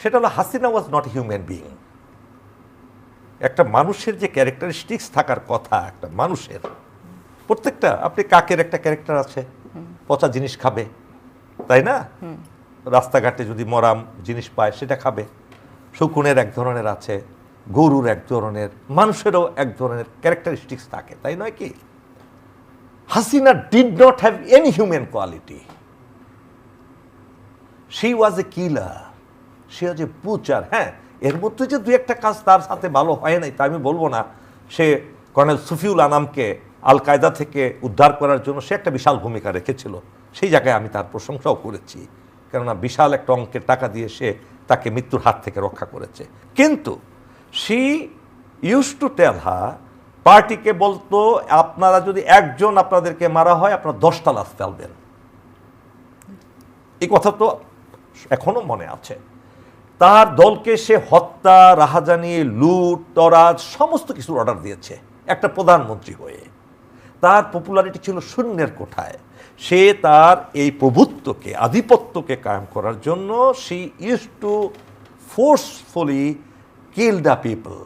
সেটা হলো Hasina was not human being একটা মানুষের যে ক্যারেক্টারিস্টিক্স থাকার কথা, একটা মানুষের, প্রত্যেকটা, আপনি কাকের একটা ক্যারেক্টার আছে, পচা জিনিস খাবে, তাই না? রাস্তাঘাটে যদি মরাম জিনিস পায়, সেটা খাবে। শকুনের এক ধরনের আছে, গরুর এক ধরনের, মানুষেরও এক ধরনের ক্যারেক্টারিস্টিক্স থাকে, তাই নয় কি? Hasina did not have any human quality she was a killer she a poacher হ্যাঁ এর মধ্যে যে দু একটা কাজ তার সাথে ভালো হয় নাই, তা আমি বলব না। সে কর্নেল সুফিউল আনামকে আল কায়দা থেকে উদ্ধার করার জন্য সে একটা বিশাল ভূমিকা রেখেছিল। সেই জায়গায় আমি তার প্রশংসাও করেছি। কেননা বিশাল একটা অঙ্কের টাকা দিয়ে সে তাকে মৃত্যুর হাত থেকে রক্ষা করেছে। কিন্তু she use to tell her পার্টিকে বলতো, আপনারা যদি একজন আপনাদেরকে মারা হয়, আপনারা দশটা লাশ ফেলবেন। এই কথা তো এখনও মনে আছে। তার দলকে সে হত্যা, রাহাজানি, লুট, তরাজ সমস্ত কিছুর অর্ডার দিয়েছে একটা প্রধানমন্ত্রী হয়ে। তার পপুলারিটি ছিল শূন্যের কোঠায়। সে তার এই প্রভুত্বকে, আধিপত্যকে কায়েম করার জন্য she use to forcefully kill the people